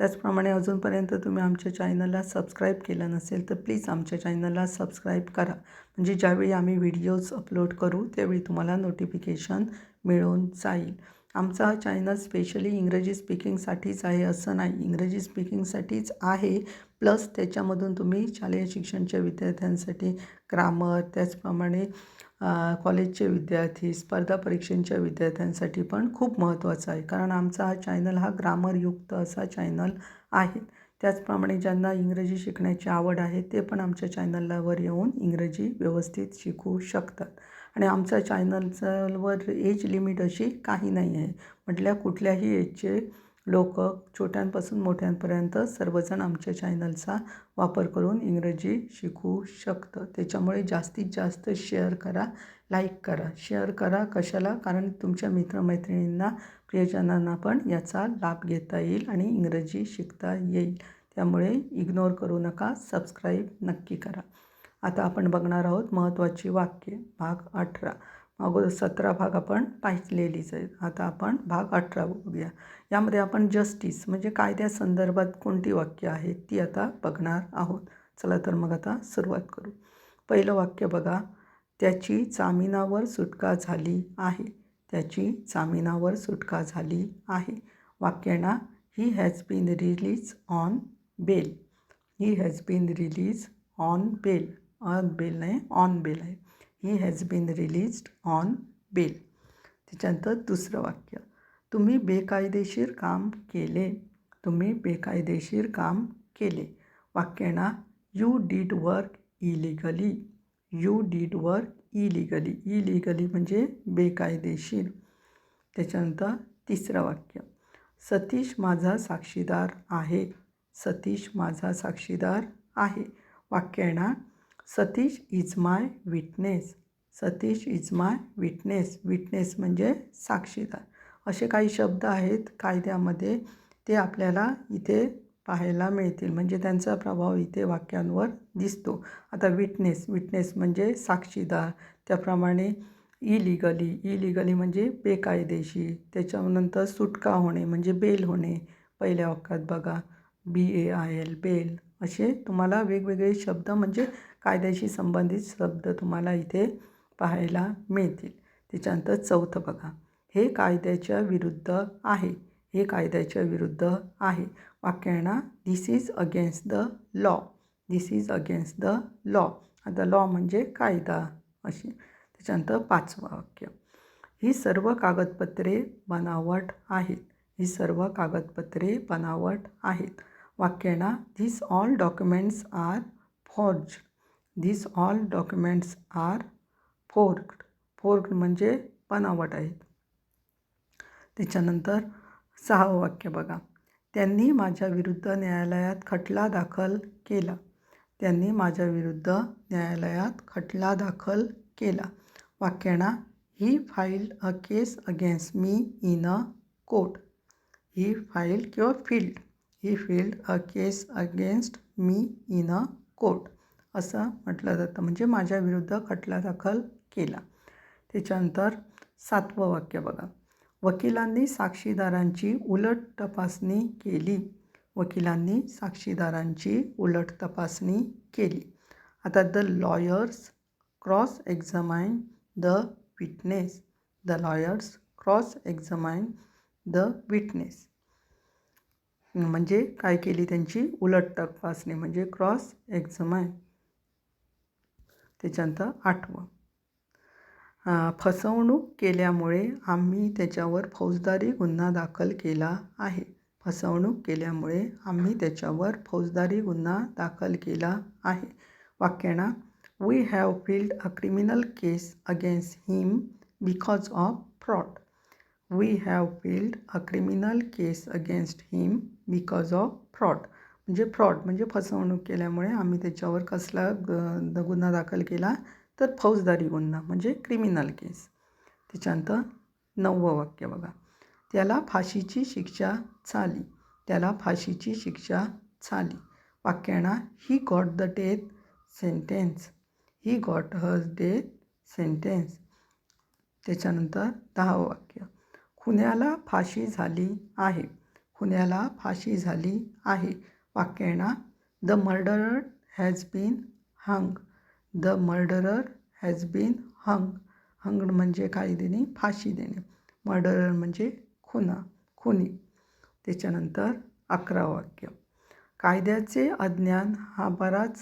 त्याचप्रमाणे अजूनपर्यंत तुम्ही आमच्या चॅनलला सबस्क्राईब केलं नसेल तर प्लीज आमच्या चॅनलला सबस्क्राईब करा. म्हणजे ज्यावेळी आम्ही व्हिडिओज अपलोड करू त्यावेळी तुम्हाला नोटिफिकेशन मिळून जाईल. आमचा हा चॅनल स्पेशली इंग्रजी स्पीकिंगसाठीच आहे असं नाही. इंग्रजी स्पीकिंगसाठीच आहे प्लस त्याच्यामधून तुम्ही शालेय शिक्षणच्या विद्यार्थ्यांसाठी ग्रामर त्याचप्रमाणे कॉलेजचे विद्यार्थी स्पर्धा परीक्षांच्या विद्यार्थ्यांसाठी पण खूप महत्त्वाचा आहे. कारण आमचा हा चॅनल हा ग्रामरयुक्त असा चॅनल आहे. त्याचप्रमाणे ज्यांना इंग्रजी शिकण्याची आवड आहे ते पण आमच्या चॅनलवर येऊन इंग्रजी व्यवस्थित शिकू शकतात. आणि आमच्या चॅनलचंवर एज लिमिट अशी काही नाही आहे. म्हटल्या कुठल्याही एजचे लोक छोट्यांपासून मोठ्यांपर्यंत सर्वजण आमच्या चॅनलचा वापर करून इंग्रजी शिकू शकतं. त्याच्यामुळे जास्तीत जास्त शेअर करा लाईक करा. शेअर करा कशाला? कारण तुमच्या मित्रमैत्रिणींना प्रियजनांना पण याचा लाभ घेता येईल आणि इंग्रजी शिकता येईल. त्यामुळे इग्नोर करू नका सबस्क्राईब नक्की करा. आता आपण बघणार आहोत महत्त्वाची वाक्ये भाग अठरा. अगोदर सतरा भाग आपण पाहिलेलीच आहेत. आता आपण भाग अठरा बघूया. यामध्ये आपण जस्टिस म्हणजे कायद्या संदर्भात कोणती वाक्य आहेत ती आता बघणार आहोत. चला तर मग आता सुरुवात करू. पहिलं वाक्य बघा. त्याची जामिनावर सुटका झाली आहे. त्याची जामिनावर सुटका झाली आहे. वाक्यांना he has been release on bail he has been release on bail on bail नाही ऑन बेल आहे. He has been released on bail त्याच्यानंतर दुसरं वाक्य. तुम्ही बेकायदेशीर काम केले. तुम्ही बेकायदेशीर काम केले. वाक्यांना you did work illegally you did work illegally illegally म्हणजे बेकायदेशीर. त्याच्यानंतर तिसरं वाक्य. सतीश माझा साक्षीदार आहे. सतीश माझा साक्षीदार आहे. वाक्यांना Satish is my witness. Satish is my witness. Witness म्हणजे साक्षीदार. असे काही शब्द आहेत कायद्यामध्ये. ते आपल्याला इथे पाहायला मिळतील. म्हणजे त्यांचा प्रभाव इथे वाक्यांवर दिसतो. आता विटनेस. विटनेस म्हणजे साक्षीदार. त्याप्रमाणे इलिगली. इलिगली म्हणजे बेकायदेशीर. त्याच्यानंतर सुटका होणे म्हणजे बेल होणे. पहिल्या वाक्यात बघा. B A I L bail. असे तुम्हाला वेगवेगळे शब्द म्हणजे कायद्याशी संबंधित शब्द तुम्हाला इथे पाहायला मिळतील. त्याच्यानंतर चौथं बघा. हे कायद्याच्या विरुद्ध आहे. हे कायद्याच्या विरुद्ध आहे. वाक्यांना this is against the law this is against the law आता लॉ म्हणजे कायदा अशी. त्याच्यानंतर पाचवं वाक्य. ही सर्व कागदपत्रे बनावट आहेत. ही सर्व कागदपत्रे बनावट आहेत. वाक्यांना this all documents are forge this all documents are forked forked म्हणजे बनावट आहेत त्याच्यानंतर सहावं वाक्य बघा. त्यांनी माझ्या विरुद्ध न्यायालयात खटला दाखल केला. त्यांनी माझ्या विरुद्ध न्यायालयात खटला दाखल केला. वाक्याना he file a case against me in a court he file किंवा filed he filed a case against me in a court असं म्हटलं जातं. म्हणजे माझ्या विरुद्ध खटला दाखल केला. त्याच्यानंतर सातवं वाक्य बघा. वकिलांनी साक्षीदारांची उलट तपासणी केली. वकिलांनी साक्षीदारांची उलट तपासणी केली. आता the lawyers cross examine the witness. The lawyers cross examine the witness. म्हणजे काय केली त्यांची? उलट तपासणी. म्हणजे क्रॉस एक्झामाइन. त्याच्यानंतर आठवं. फसवणूक केल्यामुळे आम्ही त्याच्यावर फौजदारी गुन्हा दाखल केला आहे. फसवणूक केल्यामुळे आम्ही त्याच्यावर फौजदारी गुन्हा दाखल केला आहे. वाक्यांना we have filed a criminal case against him because of fraud we have filed a criminal case against him because of fraud म्हणजे फ्रॉड म्हणजे फसवणूक केल्यामुळे आम्ही त्याच्यावर कसला ग द- गुन्हा दाखल केला तर फौजदारी गुन्हा म्हणजे क्रिमिनल केस त्याच्यानंतर नववं वाक्य बघा. त्याला फाशीची शिक्षा झाली. त्याला फाशीची शिक्षा झाली. वाक्याना he got the death sentence he got has death sentence त्याच्यानंतर दहावं वाक्य. खुन्याला फाशी झाली आहे. खुन्याला फाशी झाली आहे. वाक्याना the murderer has been hung the murderer has been hung hung म्हणजे काय देणे? फाशी देणे. मर्डरर म्हणजे खुना खुनी. त्याच्यानंतर अकरा वाक्य. कायद्याचे अज्ञान हा बराच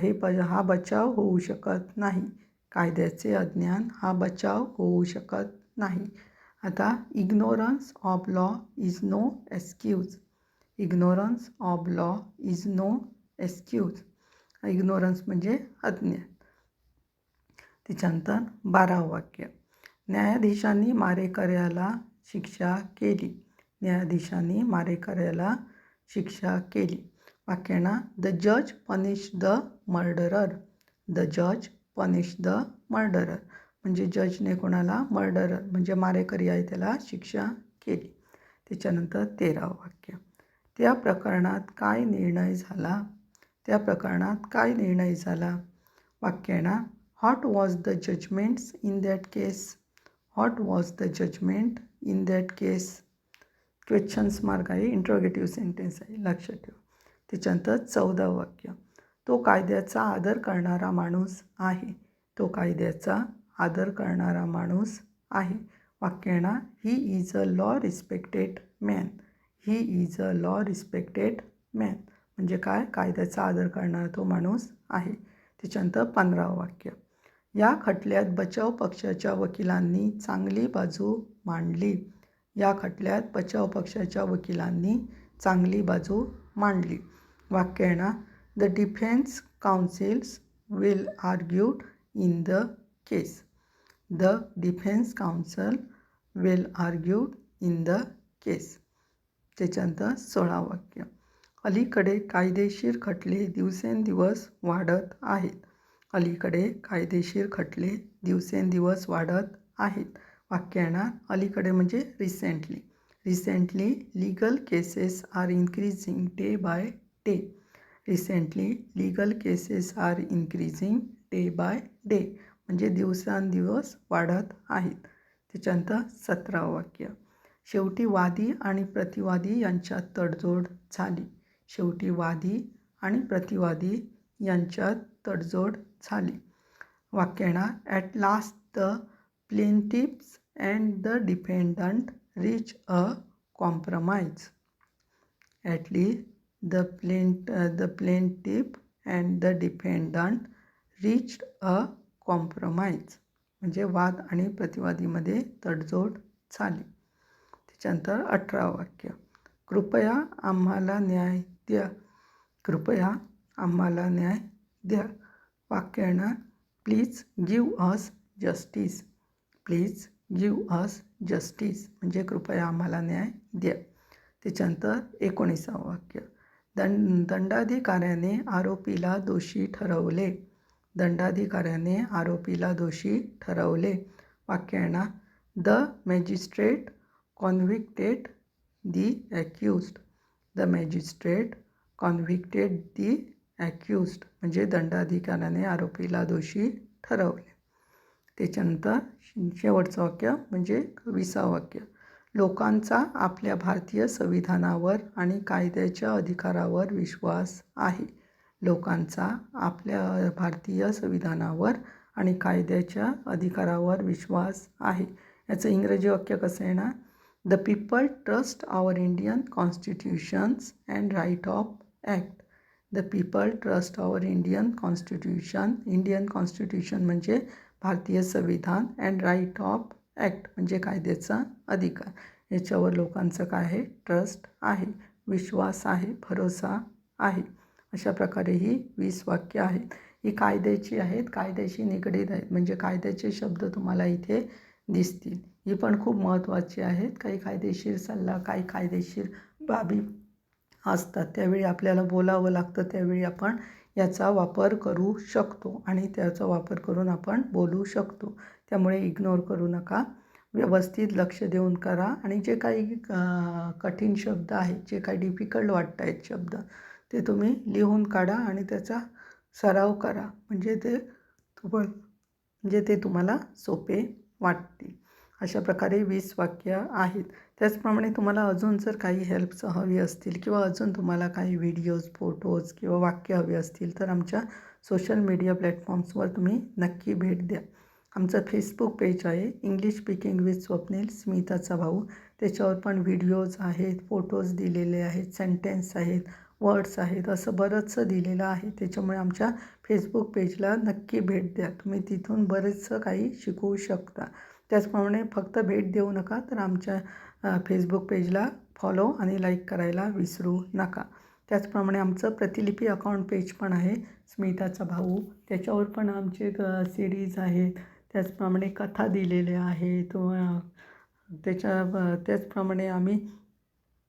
हे ब हा बचाव होऊ शकत नाही. कायद्याचे अज्ञान हा बचाव होऊ शकत नाही. आता ignorance of law is no excuse ignorance of law is no excuse ignorance म्हणजे अज्ञान. त्याच्यानंतर बारावं वाक्य. न्यायाधीशांनी मारेकऱ्याला शिक्षा केली. न्यायाधीशांनी मारेकऱ्याला शिक्षा केली. वाक्याना द जज पनिश द मर्डरर द जज पनिश द मर्डरर म्हणजे जजने कोणाला मर्डरर म्हणजे मारेकरी आहे त्याला शिक्षा केली. त्याच्यानंतर तेरावं वाक्य. त्या प्रकरणात काय निर्णय झाला? त्या प्रकरणात काय निर्णय झाला? वाक्याना what was the judgements in that case what was the judgement in that case questions mark आहे इंट्रोगेटिव्ह सेंटेन्स आहे लक्षात ठेवा. त्याच्यानंतर चौदा वाक्य. तो कायद्याचा आदर करणारा माणूस आहे. तो कायद्याचा आदर करणारा माणूस आहे. वाक्याना he is a law respected man he is a law respected man म्हणजे काय? कायद्याचा आदर करणारा तो माणूस आहे. त्याच्यानंतर पंधरावं वाक्य. या खटल्यात बचाव पक्षाच्या वकिलांनी चांगली बाजू मांडली. या खटल्यात बचाव पक्षाच्या वकिलांनी चांगली बाजू मांडली. वाक्याना the defence counsels will argued in the case the defence counsel will argued in the case त्याच्यानंतर सोळा वाक्य. अलीकडे कायदेशीर खटले दिवसेंदिवस वाढत आहेत. अलीकडे कायदेशीर खटले दिवसेंदिवस वाढत आहेत. वाक्याना अलीकडे म्हणजे recently recently legal cases are increasing day by day recently legal cases are increasing day by day म्हणजे दिवसांदिवस वाढत आहेत. त्याच्यानंतर सतरावं वाक्य. शेवटी वादी आणि प्रतिवादी यांच्यात तडजोड झाली. शेवटी वादी आणि प्रतिवादी यांच्यात तडजोड झाली. वाक्याना at last the plaintiffs and the defendant reach a compromise at least the plaint the plaintiff and the defendant reached a compromise म्हणजे वाद आणि प्रतिवादीमध्ये तडजोड झाली. त्याच्यानंतर अठरा वाक्य. कृपया आम्हाला न्याय द्या. कृपया आम्हाला न्याय द्या. वाक्यानं please give us justice please give us justice म्हणजे कृपया आम्हाला न्याय द्या. त्याच्यानंतर एकोणीसावं वाक्य. दंड दंडाधिकाऱ्याने आरोपीला दोषी ठरवले. दंडाधिकाऱ्याने आरोपीला दोषी ठरवले. वाक्याना the magistrate convicted the accused. The magistrate convicted the accused म्हणजे दंडाधिकाऱ्याने आरोपीला दोषी ठरवले. त्याच्यानंतर शेवटचं वाक्य म्हणजे विसा वाक्य. लोकांचा आपल्या भारतीय संविधानावर आणि कायद्याच्या अधिकारावर विश्वास आहे. लोकांचा आपल्या भारतीय संविधानावर आणि कायद्याच्या अधिकारावर विश्वास आहे. याचं इंग्रजी वाक्य कसं आहे ना the people trust our Indian constitutions and right of act the people trust our Indian constitution Indian constitution म्हणजे भारतीय संविधान अँड राईट ऑफ ॲक्ट म्हणजे कायद्याचा अधिकार. याच्यावर लोकांचं काय आहे? ट्रस्ट आहे. विश्वास आहे. भरोसा आहे. अशा प्रकारे ही वीस वाक्य आहेत. ही कायद्याची आहेत. कायद्याशी निगडीत आहेत. म्हणजे कायद्याचे शब्द तुम्हाला इथे दिसतील. ही पण खूप महत्त्वाची आहेत. काही कायदेशीर सल्ला काही कायदेशीर बाबी असतात. त्यावेळी आपल्याला बोलावं लागतं. त्यावेळी आपण याचा वापर करू शकतो आणि त्याचा वापर करून आपण बोलू शकतो. त्यामुळे इग्नोर करू नका. व्यवस्थित लक्ष देऊन करा आणि जे काही कठीण शब्द आहेत जे काही डिफिकल्ट वाटत आहेत शब्द ते तुम्ही लिहून काढा आणि त्याचा सराव करा. म्हणजे ते तुम्हाला म्हणजे ते तुम्हाला सोपे वाटतील अशा प्रकारे वीस वाक्य आहेत. त्याचप्रमाणे तुम्हाला अजून जर काही हेल्प्स हवी असतील किंवा अजून तुम्हाला काही व्हिडिओज फोटोज किंवा वाक्य हवी असतील तर आमच्या सोशल मीडिया प्लॅटफॉर्म्सवर तुम्ही नक्की भेट द्या. आमचं फेसबुक पेज आहे इंग्लिश स्पीकिंग विथ स्वप्नील स्मिताचा भाऊ. त्याच्यावर पण व्हिडिओज आहेत फोटोज दिलेले आहेत सेंटेन्स आहेत वर्ड्स आहेत असं बरंचसं दिलेलं आहे. त्याच्यामुळे आमच्या फेसबुक पेजला नक्की भेट द्या. तुम्ही तिथून बरेचसं काही शिकवू शकता. त्याचप्रमाणे फक्त भेट देऊ नका तर आमच्या फेसबुक पेजला फॉलो आणि लाईक करायला विसरू नका. त्याचप्रमाणे आमचं प्रतिलिपी अकाउंट पेज पण आहे स्मिताचा भाऊ. त्याच्यावर पण आमचे सिरीज आहेत. त्याचप्रमाणे कथा दिलेल्या आहेत. त्याच्या त्याचप्रमाणे आम्ही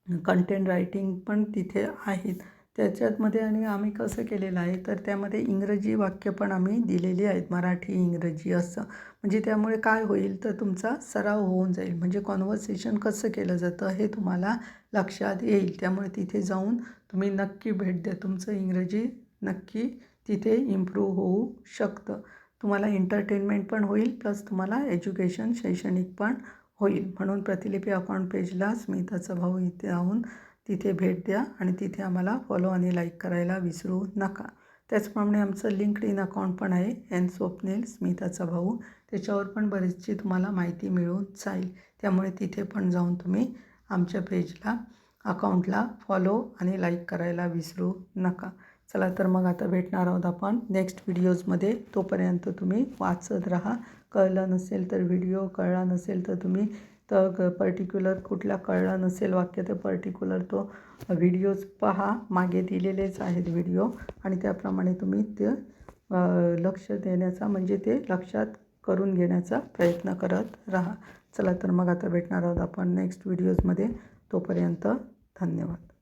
कंटेंट रायटिंग पण तिथे आहेत. त्याच्यातमध्ये आणि आम्ही कसं केलेलं आहे तर त्यामध्ये इंग्रजी वाक्य पण आम्ही दिलेली आहेत मराठी इंग्रजी असं. म्हणजे त्यामुळे काय होईल तर तुमचा सराव होऊन जाईल. म्हणजे कॉन्व्हर्सेशन कसं केलं जातं हे तुम्हाला लक्षात येईल. त्यामुळे तिथे जाऊन तुम्ही नक्की भेट द्या. तुमचं इंग्रजी नक्की तिथे इम्प्रूव्ह होऊ शकतं. तुम्हाला एंटरटेनमेंट पण होईल प्लस तुम्हाला एज्युकेशन शैक्षणिक पण होईल. म्हणून प्रतिलिपी अकाउंट पेजला स्मिताचा भाऊ इथे राहून तिथे भेट द्या आणि तिथे आम्हाला फॉलो आणि लाईक करायला विसरू नका. त्याचप्रमाणे आमचं लिंक्ड इन अकाउंट पण आहे एन स्वप्नील स्मिताचा भाऊ. त्याच्यावर पण बरीचशी तुम्हाला माहिती मिळून जाईल. त्यामुळे तिथे पण जाऊन तुम्ही आमच्या पेजला अकाउंटला फॉलो आणि लाईक करायला विसरू नका. चला तर मग आता भेटणार आहोत आपण नेक्स्ट व्हिडिओजमध्ये तोपर्यंत तुम्ही वाचत राहा. कळलं नसेल तर व्हिडिओ कळला नसेल तर तुम्ही तर पर्टिक्युलर कुठला कळला नसेल वाक्य तर पर्टिक्युलर तो व्हिडिओज पहा. मागे दिलेलेच आहेत व्हिडिओ आणि त्याप्रमाणे तुम्ही ते लक्ष देण्याचा म्हणजे ते लक्षात करून घेण्याचा प्रयत्न करत राहा. चला तर मग आता भेटणार आहोत आपण नेक्स्ट व्हिडिओजमध्ये तोपर्यंत धन्यवाद.